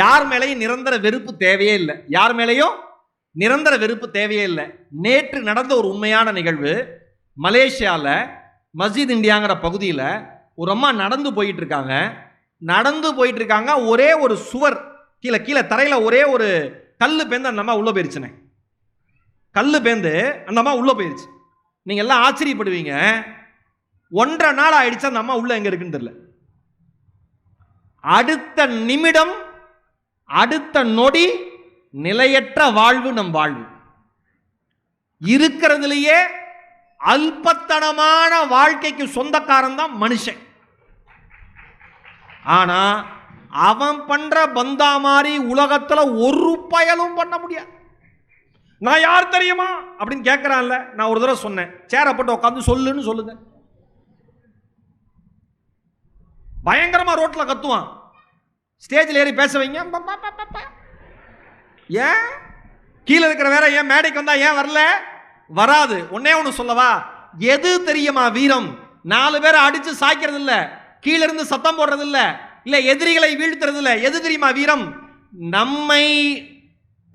யார் மேலேயும் நிரந்தர வெறுப்பு தேவையே இல்லை. யார் மேலேயும் நிரந்தர வெறுப்பு தேவையே இல்லை. நேற்று நடந்த ஒரு உண்மையான நிகழ்வு மலேசியாவில் மஸ்ஜித் இந்தியாங்கிற பகுதியில் ஒரு அம்மா நடந்து போயிட்டு இருக்காங்க நடந்து போயிட்டு இருக்காங்க ஒரே ஒரு சுவர் கீழே கீழே தரையில் ஒரே ஒரு கல் பேந்து அந்த அம்மா உள்ளே போயிருச்சுனே கல் பேந்து அந்த அம்மா உள்ளே போயிருச்சு. நீங்கள் எல்லாம் ஆச்சரியப்படுவீங்க. ஒன்றரை நாள் ஆயிடுச்சு அந்த அம்மா உள்ளே எங்கே இருக்குன்னு தெரியல. அடுத்த நிமிடம் அடுத்த நொடி நிலையற்ற வாழ்வு நம் வாழ்வு. இருக்கிறதுலேயே அல்பத்தனமான வாழ்க்கைக்கு சொந்தக்காரன் தான் மனுஷன். ஆனா அவன் பண்ற பந்தா மாதிரி உலகத்துல ஒரு பயலும் பண்ண முடியாது. நான் யார் தெரியுமா? அப்படின்னு கேட்குறான்ல நான் ஒரு தடவை சொன்னேன். சேரை போட்டு உட்காந்து சொல்லுன்னு சொல்லுங்க. பயங்கரமா ரோட்ல கத்துவான். ஸ்டேஜில் ஏறி பேச வைங்க. ஏன்? கீழே இருக்கிற வேற ஏன் மேடைக்கு வந்தா ஏன் வரல? வராது. ஒன்னே ஒன்று சொல்லவா? எது தெரியுமா வீரம்? நாலு பேரை அடிச்சு சாய்க்கிறது இல்லை கீழ இருந்து சத்தம் போடுறது இல்லை இல்லை எதிரிகளை வீழ்த்துறது இல்லை எது தெரியுமா வீரம்? நம்மை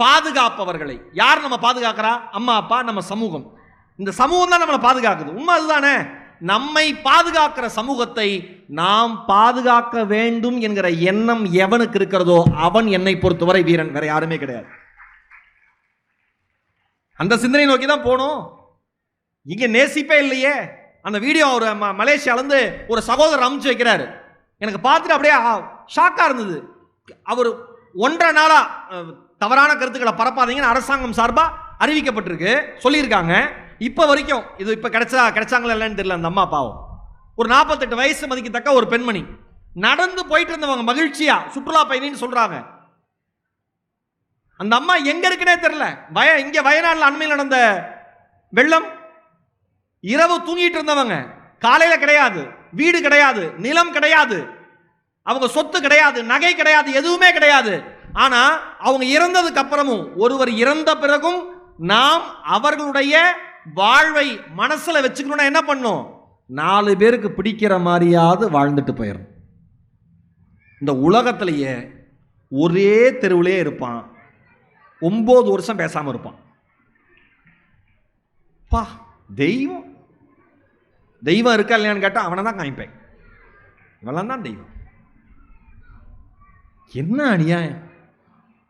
பாதுகாப்பவர்களை. யார் நம்ம பாதுகாக்கிறா? அம்மா அப்பா நம்ம சமூகம். இந்த சமூகம் தான் நம்மளை பாதுகாக்குது. உண்மை அதுதானே? நம்மை பாதுகாக்கிற சமூகத்தை நாம் பாதுகாக்க வேண்டும் என்கிற எண்ணம் எவனுக்கு இருக்கிறதோ அவன் என்னை பொறுத்தவரை வீரன். வேற யாருமே கிடையாது. அந்த சிந்தனை நோக்கி தான் போகணும் இங்க நேசிப்பே இல்லையே. அந்த வீடியோ ஒரு ம- மலேசியால இருந்து ஒரு சகோதரர் அமுச்சு வைக்கிறாரு. எனக்கு பார்த்துட்டு அப்படியே ஷாக்கா இருந்தது. அவர் ஒன்றரை நாளா தவறான கருத்துக்களை பரப்பாதீங்கன்னு அரசாங்கம் சார்பா அறிவிக்கப்பட்டிருக்கு. சொல்லியிருக்காங்க. இப்போ வரைக்கும் இது இப்போ கிடைச்சா கிடைச்சாங்களா இல்லைன்னு தெரியல அந்த அம்மா பாவம். ஒரு நாற்பத்தெட்டு வயசு மதிக்கத்தக்க ஒரு பெண்மணி. நடந்து போயிட்டு இருந்தவங்க மகிழ்ச்சியா சுற்றுலா பயணின்னு சொல்றாங்க. அந்த அம்மா எங்க இருக்குன்னே தெரியல. வய இங்க வயநாடுல அண்மையில் நடந்த வெள்ளம் இரவு தூங்கிட்டு இருந்தவங்க. காலையில கிடையாது வீடு கிடையாது நிலம் கிடையாது அவங்க சொத்து கிடையாது நகை கிடையாது எதுவுமே கிடையாது. ஆனா அவங்க இறந்ததுக்கு அப்புறமும் ஒருவர் இறந்த பிறகும் நாம் அவர்களுடைய வாழ்வை மனசில் வச்சுக்கணும்னா என்ன பண்ணும்? நாலு பேருக்கு பிடிக்கிற மாதிரியாவது வாழ்ந்துட்டு போயிடும் இந்த உலகத்திலேயே ஒரே தெருவிலே இருப்பான். ஒம்பது வருஷம் பேசாமல் இருப்பான். பா தெய்வம். தெய்வம் இருக்கா இல்லையான்னு கேட்டால் அவனை தான் காமிப்பேன். இவெல்லாம் தான் தெய்வம். என்ன அநியாயம்?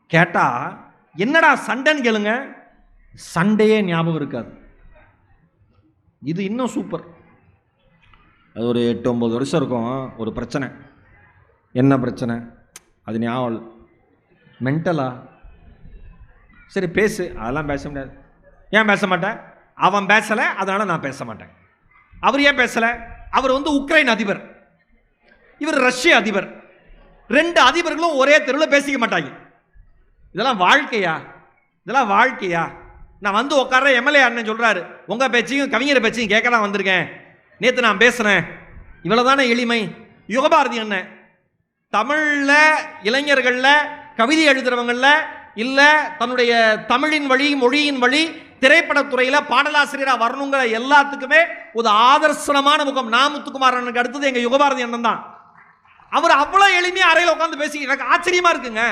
கேட்டால் என்னடா சண்டைன்னு கேளுங்க. சண்டையே ஞாபகம் இருக்காது. இது இன்னும் சூப்பர் அது ஒரு எட்டு ஒம்பது வருஷம் இருக்கும். ஒரு பிரச்சனை. என்ன பிரச்சனை? அது ஞாபகம் மென்டலா சரி பேசு. அதெல்லாம் பேச முடியாது. ஏன் பேச மாட்டேன் அவன் பேசலை அதனால் நான் பேச மாட்டேன். அவர் ஏன் பேசலை? அவர் வந்து உக்ரைன் அதிபர். இவர் ரஷ்ய அதிபர். ரெண்டு அதிபர்களும் ஒரே தெருவில் பேசிக்க மாட்டாங்க. இதெல்லாம் வாழ்க்கையா? இதெல்லாம் வாழ்க்கையா? நான் வந்து உட்கார எம்எல்ஏ அண்ணன் சொல்கிறாரு உங்கள் பேச்சையும் கவிஞர் பேச்சையும் கேட்க தான் வந்திருக்கேன். நேற்று நான் பேசுகிறேன் இவ்வளோதானே எளிமை? யுகபாரதி அண்ணன் தமிழில் இளைஞர்களில் கவிதை எழுதுகிறவங்களில் இல்லை தன்னுடைய தமிழின் வழி மொழியின் வழி திரைப்படத்துறையில் பாடலாசிரியராக வரணுங்கிற எல்லாத்துக்குமே ஒரு ஆதர்சனமான முகம் நா முத்துக்குமார் அடுத்தது எங்கள் யுகபாரதி அண்ணன் தான் அவர் அவ்வளோ எளிமையாக அறையில் உட்காந்து பேசி எனக்கு ஆச்சரியமாக இருக்குங்க.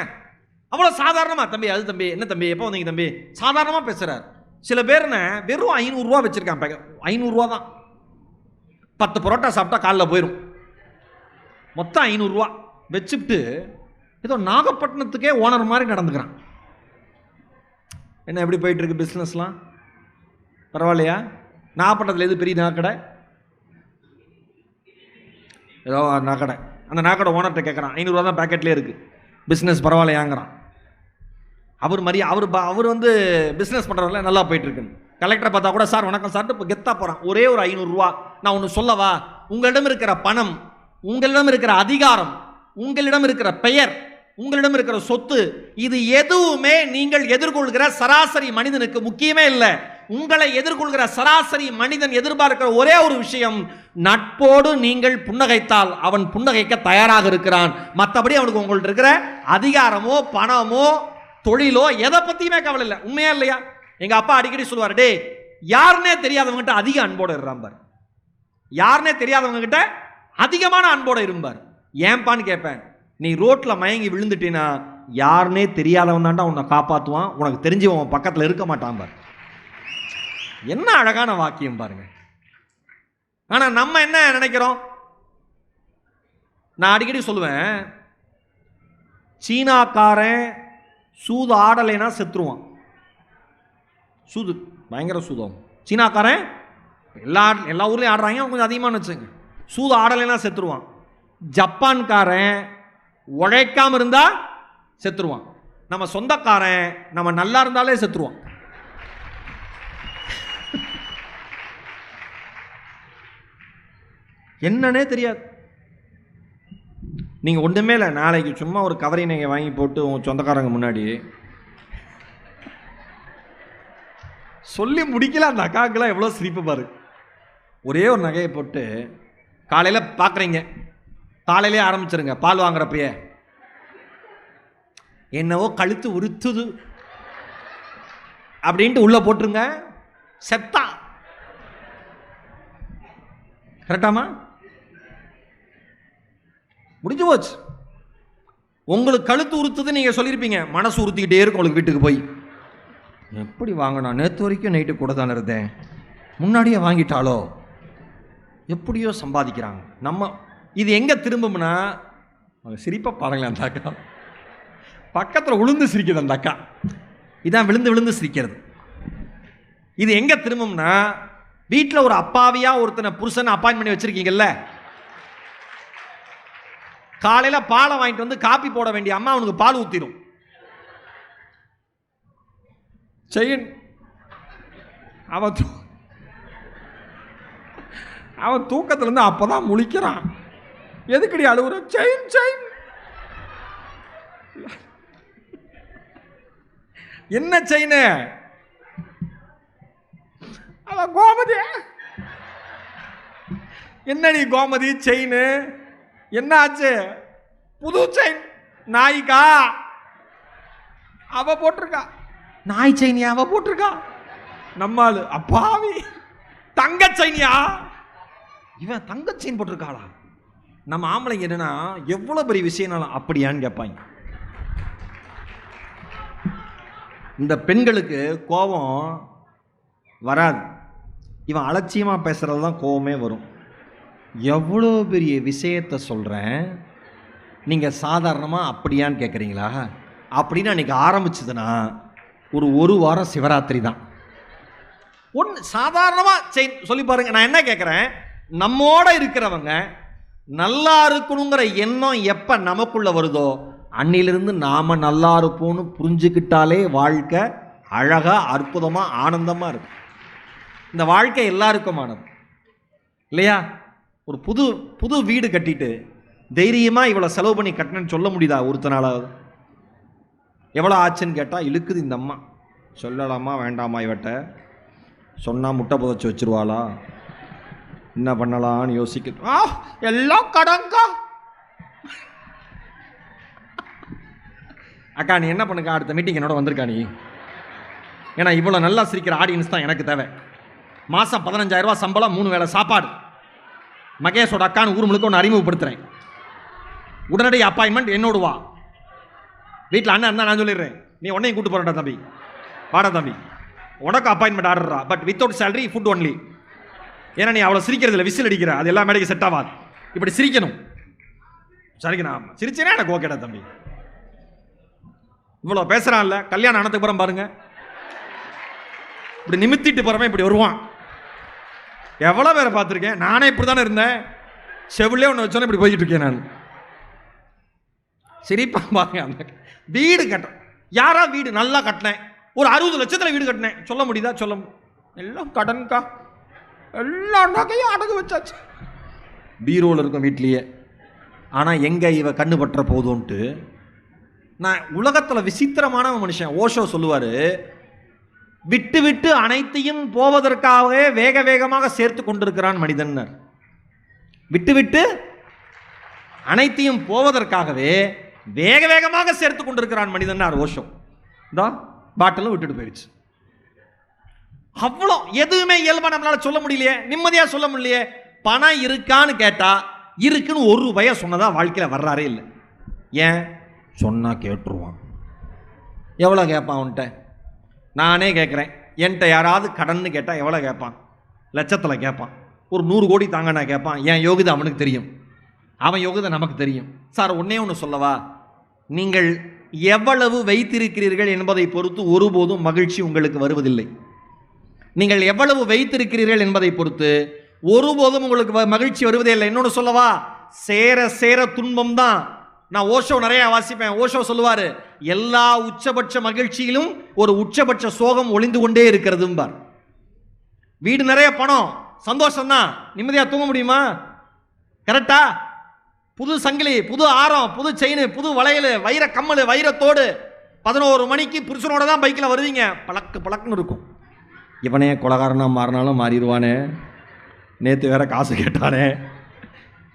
அவ்வளோ சாதாரணமாக தம்பி அது தம்பி என்ன தம்பி எப்போ வந்தீங்க தம்பி? சாதாரணமாக பேசுகிறார் சில பேர்ன வெறும் ஐநூறுரூவா வச்சுருக்கான் பேக்கெட் ஐநூறுரூவா தான். பத்து பரோட்டா சாப்பிட்டா காலைல போயிடும் மொத்தம் ஐநூறுரூவா வச்சுட்டு ஏதோ நாகப்பட்டினத்துக்கே ஓனர் மாதிரி நடந்துக்கிறான். என்ன எப்படி போயிட்டுருக்கு பிஸ்னஸ்லாம் பரவாயில்லையா? நாகப்பட்டினத்தில் எது பெரிய நாக்கடை ஏதோ நாக்கடை அந்த நாக்கடை ஓனர்கிட்ட கேட்குறான் ஐநூறுரூவா தான் பேக்கெட்லேயே இருக்குது பிஸ்னஸ் பரவாயில்லையாங்கிறான். அவர் மாதிரி அவர் ப- அவர் வந்து பிஸ்னஸ் பண்ணுறவங்கள நல்லா போயிட்டுருக்குன்னு. கலெக்டரை பார்த்தா கூட சார் வணக்கம் சார். இப்போ கெத்தா போகிறான் ஒரே ஒரு ஐநூறுரூவா நான் ஒன்று சொல்லவா? உங்களிடம் இருக்கிற பணம் உங்களிடம் இருக்கிற அதிகாரம் உங்களிடம் இருக்கிற பெயர் உங்களிடம் இருக்கிற சொத்து இது எதுவுமே நீங்கள் எதிர்கொள்கிற சராசரி மனிதனுக்கு முக்கியமே இல்லை. உங்களை எதிர்கொள்கிற சராசரி மனிதன் எதிர்பார்க்கிற ஒரே ஒரு விஷயம் நட்போடு நீங்கள் புன்னகைத்தால் அவன் புன்னகைக்க தயாராக இருக்கிறான். மற்றபடி அவனுக்கு உங்கள்ட்ட இருக்கிற அதிகாரமோ பணமோ தொழிலோ எதை பத்தியுமே கவலை இல்லை. உண்மையா இல்லையா? எங்க அப்பா அடிக்கடி சொல்லுவார் டே யாருன்னே தெரியாதவங்க கிட்ட அதிக அன்போடு இருறாம்பார் யாருன்னே தெரியாதவங்க கிட்ட அதிகமான அன்போட இருப்பார் ஏன்பான்னு கேட்பேன் நீ ரோட்டில் மயங்கி விழுந்துட்டீன்னா யாருனே தெரியாதவன் தாண்டா உன்னை காப்பாற்றுவான் உனக்கு தெரிஞ்சவன் உன் பக்கத்தில் இருக்க மாட்டான் பார். என்ன அழகான வாக்கியம் பாருங்க. ஆனால் நம்ம என்ன நினைக்கிறோம்? நான் அடிக்கடி சொல்லுவேன் சீனாக்காரன் சூது ஆடலைன்னா செத்துருவான். சூது பயங்கர சூதம் சீனாக்காரன் எல்லா எல்லா ஊர்லேயும் ஆடுறாங்க அவன் கொஞ்சம் அதிகமாக வச்சுங்க சூது ஆடலைன்னா செத்துருவான். ஜப்பான்காரன் உழைக்காம இருந்தா செத்துருவான். நம்ம சொந்தக்காரன் நம்ம நல்லா இருந்தாலே செத்துருவான். என்னன்னே தெரியாது. நீங்கள் ஒன்றுமே இல்லை நாளைக்கு சும்மா ஒரு கவரை நீங்கள் வாங்கி போட்டு உங்கள் சொந்தக்காரங்க முன்னாடி. சொல்லி முடிக்கல அந்த அக்காக்கெல்லாம் எவ்வளோ சிரிப்பு பாரு. ஒரே ஒரு நகையை போட்டு காலையில் பார்க்குறீங்க காலையிலே ஆரம்பிச்சிருங்க பால் வாங்குறப்பயே. என்னவோ கழுத்து உறுத்துது. அப்படின்ட்டு உள்ளே போட்டுருங்க. செத்தா. கரெக்டாமா முடிஞ்சு போச்சு. உங்களுக்கு கழுத்து உறுத்துது நீங்கள் சொல்லியிருப்பீங்க. மனசு உறுத்திக்கிட்டே இருக்கும் உங்களுக்கு வீட்டுக்கு போய். எப்படி வாங்கினா நேற்று வரைக்கும் நைட்டு கூட தானே இருந்தேன். முன்னாடியே வாங்கிட்டாலோ எப்படியோ சம்பாதிக்கிறாங்க. நம்ம இது எங்கே திரும்பும்னா அவங்க சிரிப்பாக பாருங்களேன் அந்த அக்கா. பக்கத்தில் விழுந்து சிரிக்குது அந்த அக்கா. இதான் விழுந்து விழுந்து சிரிக்கிறது. இது எங்கே திரும்பும்னா வீட்டில் ஒரு அப்பாவியாக ஒருத்தனை புருஷனை அப்பாயின் பண்ணி வச்சுருக்கீங்கல்ல? காலையில் பாலை வாங்கிட்டு வந்து காப்பி போட வேண்டிய அம்மா அவனுக்கு பால் ஊற்றிடும் செயின் அவன் தூ அவன் தூக்கத்துல இருந்து அப்பதான் முழிக்கிறான். எதுக்கடி அழுகுற? Chain chain. என்ன செயின்? அவன் கோமதி. என்னடி கோமதி? செயின். என்ன ஆச்சு புது செயின் நாய்க்கா? அவ போட்டிருக்கா. நாய் செயினியா அவ போட்டிருக்கா? நம்மாளு அப்பாவி. தங்க செயினியா இவன் தங்க செயின் போட்டிருக்காளா? நம்ம ஆம்பளைங்க என்னன்னா எவ்வளவு பெரிய விஷயம்னாலும் அப்படியான்னு கேட்பாங்க. இந்த பெண்களுக்கு கோபம் வராது. இவன் அலட்சியமாக பேசுறது தான் கோபமே வரும். எவ்வளோ பெரிய விஷயத்த சொல்கிறேன் நீங்கள் சாதாரணமாக அப்படியான்னு கேட்குறீங்களா அப்படின்னு அன்றைக்கி ஆரம்பிச்சதுன்னா ஒரு ஒரு வாரம் சிவராத்திரி தான். ஒன்று சாதாரணமாக செய் சொல்லி பாருங்கள் நான் என்ன கேட்குறேன் நம்மோட இருக்கிறவங்க நல்லா இருக்கணுங்கிற எண்ணம் எப்போ நமக்குள்ளே வருதோ அன்னிலிருந்து நாம் நல்லா இருப்போம்னு புரிஞ்சுக்கிட்டாலே வாழ்க்கை அழகாக அற்புதமாக ஆனந்தமாக இருக்கும். இந்த வாழ்க்கை எல்லாருக்குமானது. இல்லையா? ஒரு புது புது வீடு கட்டிட்டு தைரியமாக இவ்வளோ செலவு பண்ணி கட்டினேன்னு சொல்ல முடியுதா ஒருத்தனாலாவது? எவ்வளோ ஆச்சுன்னு கேட்டால் இழுக்குது இந்த அம்மா. சொல்லலாமா வேண்டாமா இவட்ட? சொன்னால் முட்டை புதைச்சி வச்சிருவாளா? என்ன பண்ணலாம்னு யோசிக்க ஆ எல்லாம் கடங்கா. அக்கா நீ என்ன பண்ணுக்கா அடுத்த மீட்டிங் என்னோட வந்திருக்கா நீ? ஏன்னா இவ்வளோ நல்லா சிரிக்கிற ஆடியன்ஸ் தான் எனக்கு தேவை. மாதம் பதினஞ்சாயிரம் சம்பளம் மூணு வேளை சாப்பாடு. மகேஷோட அக்கான்னு ஊர் முழுக்க ஒன்று அறிமுகப்படுத்துகிறேன் உடனடி அப்பாயின்மெண்ட் என்னோடு வா. வீட்டில் அண்ணன் இருந்தால் நான் சொல்லிடுறேன். நீ உன்னையும் கூட்டு போறடா தம்பி. வாடா தம்பி. உனக்கு appointment ஆர்டரா but without salary food only ஏன்னா நீ அவ்வளோ சிரிக்கிறதுல விசில் அடிக்கிற. அது எல்லா மேடைக்கு செட் ஆகாது. இப்படி சிரிக்கணும். சரிங்க நான் சிரிச்சேனே எனக்கு ஓகேடா தம்பி. இவ்வளோ பேசுகிறான்ல கல்யாணம் ஆனதுக்கு அப்புறம் பாருங்கள் இப்படி நிமித்திட்டு போகிறவன் இப்படி வருவான். எவ்வளோ பேரை பார்த்துருக்கேன்? நானே இப்படி தானே இருந்தேன். செவிலே ஒன்று வச்சோன்னே இப்படி போய்கிட்டு இருக்கேன் நான். சிரிப்பா பாருங்க அந்த வீடு கட்டுறேன் யாரா வீடு? நல்லா கட்டினேன். ஒரு அறுபது லட்சத்தில் வீடு கட்டினேன். சொல்ல முடியுதா? சொல்ல எல்லாம் கடன்கா. எல்லா நகையும் அடகு வச்சாச்சு. பீரோவில் இருக்கும் வீட்லேயே. ஆனால் எங்கே இவ கண்ணு பற்ற போதும்ன்ட்டு நான் உலகத்தில் விசித்திரமான மனுஷன். ஓஷோ சொல்லுவார் விட்டுவிட்டு அனைத்தையும் போவதற்காகவே வேக வேகமாக சேர்த்து கொண்டிருக்கிறான் மனிதன்னர். விட்டுவிட்டு அனைத்தையும் போவதற்காகவே வேக வேகமாக சேர்த்து கொண்டிருக்கிறான் மனிதன் ஓஷம். இதா பாட்டிலும் விட்டுட்டு போயிடுச்சு. அவ்வளோ எதுவுமே இயல்பாக நம்மளால் சொல்ல முடியலையே நிம்மதியாக சொல்ல முடியலையே. பணம் இருக்கான்னு கேட்டால் இருக்குன்னு ஒரு ரூபாயை சொன்னதா வாழ்க்கையில் வர்றாரே இல்லை. ஏன்? சொன்னால் கேட்டுருவான். எவ்வளோ கேட்பான் அவன்கிட்ட? நானே கேட்குறேன் என்கிட்ட யாராவது கடன்னு கேட்டால் எவ்வளோ கேட்பான்? லட்சத்தில் கேட்பான். ஒரு நூறு கோடி தாங்க நான் கேட்பான். என் யோகிதை அவனுக்கு தெரியும். அவன் யோகிதை நமக்கு தெரியும். சார் ஒன்றே ஒன்று சொல்லவா? நீங்கள் எவ்வளவு வைத்திருக்கிறீர்கள் என்பதை பொறுத்து ஒருபோதும் மகிழ்ச்சி உங்களுக்கு வருவதில்லை. நீங்கள் எவ்வளவு வைத்திருக்கிறீர்கள் என்பதை பொறுத்து ஒருபோதும் உங்களுக்கு மகிழ்ச்சி வருவதே இல்லை. இன்னொன்று சொல்லவா? சேர சேர துன்பம் தான் நான் ஓஷோ நிறைய வாசிப்பேன். ஓஷோ சொல்லுவார் எல்லா உச்சபட்ச மகிழ்ச்சியிலும் ஒரு உச்சபட்ச சோகம் ஒளிந்து கொண்டே இருக்கிறதும்பார். வீடு நிறைய பணம் சந்தோஷம்தான் நிம்மதியாக தூங்க முடியுமா? கரெக்டா புது சங்கிலி புது ஆரம் புது செயின் புது வளையல் வைர கம்மல் வைரத்தோடு பதினோரு மணிக்கு புருஷனோட தான் பைக்கில் வருவீங்க. பழக்கு பழக்குன்னு இருக்கும். இவனே கொலகாரனாக மாறினாலும் மாறிடுவானே. நேற்று வேற காசு கேட்டானே.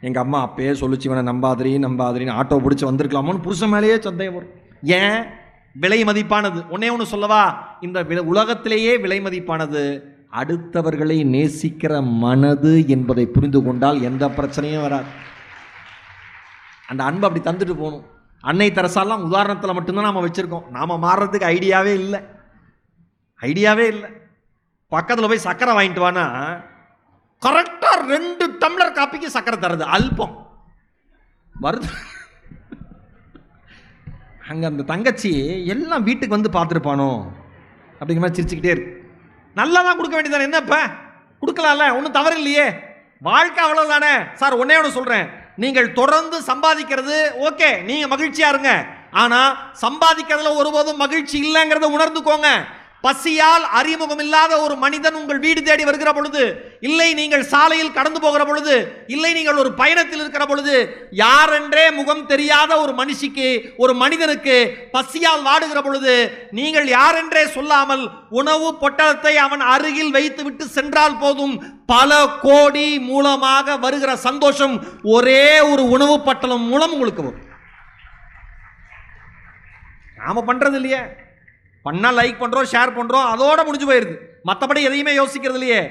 எங்கள் அம்மா அப்பயே சொல்லிச்சு இவனை நம்பாதிரி நம்பாதிரின்னு ஆட்டோ பிடிச்சி வந்திருக்கலாமோன்னு புருஷன் மேலேயே சந்தேகம் வரும். ஏன்? விலை மதிப்பானது. ஒன்னே ஒன்று சொல்லவா? இந்த உலகத்திலேயே விலை மதிப்பானது. அடுத்தவர்களை நேசிக்கிற மனது என்பதை புரிந்து கொண்டால் எந்த பிரச்சனையும் வராது. அந்த அன்பை அப்படி தந்துட்டு போகணும். அன்னை தெரசாலாம் உதாரணத்தில் மட்டும்தான் நாம் வச்சுருக்கோம். நாம் மாறுறதுக்கு ஐடியாவே இல்லை. ஐடியாவே இல்லை. பக்கத்தில் போய் சக்கரை வாங்கிட்டு வானா கரெக்டாக ரெண்டு டம்ளர் காப்பிக்கு சக்கரை தருது அல்பம். வருது. அங்கே அந்த தங்கச்சி எல்லாம் வீட்டுக்கு வந்து பார்த்துருப்பானோ? அப்படிங்கிற மாதிரி சிரிச்சுக்கிட்டே இருக்கு. நல்லா தான் கொடுக்க வேண்டியதானே என்னப்ப கொடுக்கலாம்ல ஒன்றும் தவறு இல்லையே. வாழ்க்கை அவ்வளவுதானே? சார் ஒன்னே ஒன்று சொல்கிறேன் நீங்கள் தொடர்ந்து சம்பாதிக்கிறது ஓகே நீங்கள் மகிழ்ச்சியா இருங்க. ஆனால் சம்பாதிக்கிறதுல ஒருபோதும் மகிழ்ச்சி இல்லைங்கிறத உணர்ந்துக்கோங்க. பசியால் அறிமுகம் இல்லாத ஒரு மனிதன் உங்கள் வீடு தேடி வருகிற பொழுது இல்லை நீங்கள் சாலையில் கடந்து போகிற பொழுது இல்லை நீங்கள் ஒரு பயணத்தில் இருக்கிற பொழுது யாரென்றே முகம் தெரியாத ஒரு மனுஷிக்கு ஒரு மனிதனுக்கு பசியால் வாடுகிற பொழுது நீங்கள் யாரென்றே சொல்லாமல் உணவு பொட்டலத்தை அவன் அருகில் வைத்துவிட்டு சென்றால் போதும் பல கோடி மூலமாக வருகிற சந்தோஷம் ஒரே ஒரு உணவு பட்டலம் மூலம் உங்களுக்கு வரும். நாம பண்றது இல்லையே. பண்ணால் லைக் பண்ணுறோம் ஷேர் பண்ணுறோம் அதோட முடிஞ்சு போயிருது. மற்றபடி எதையுமே யோசிக்கிறது இல்லையே.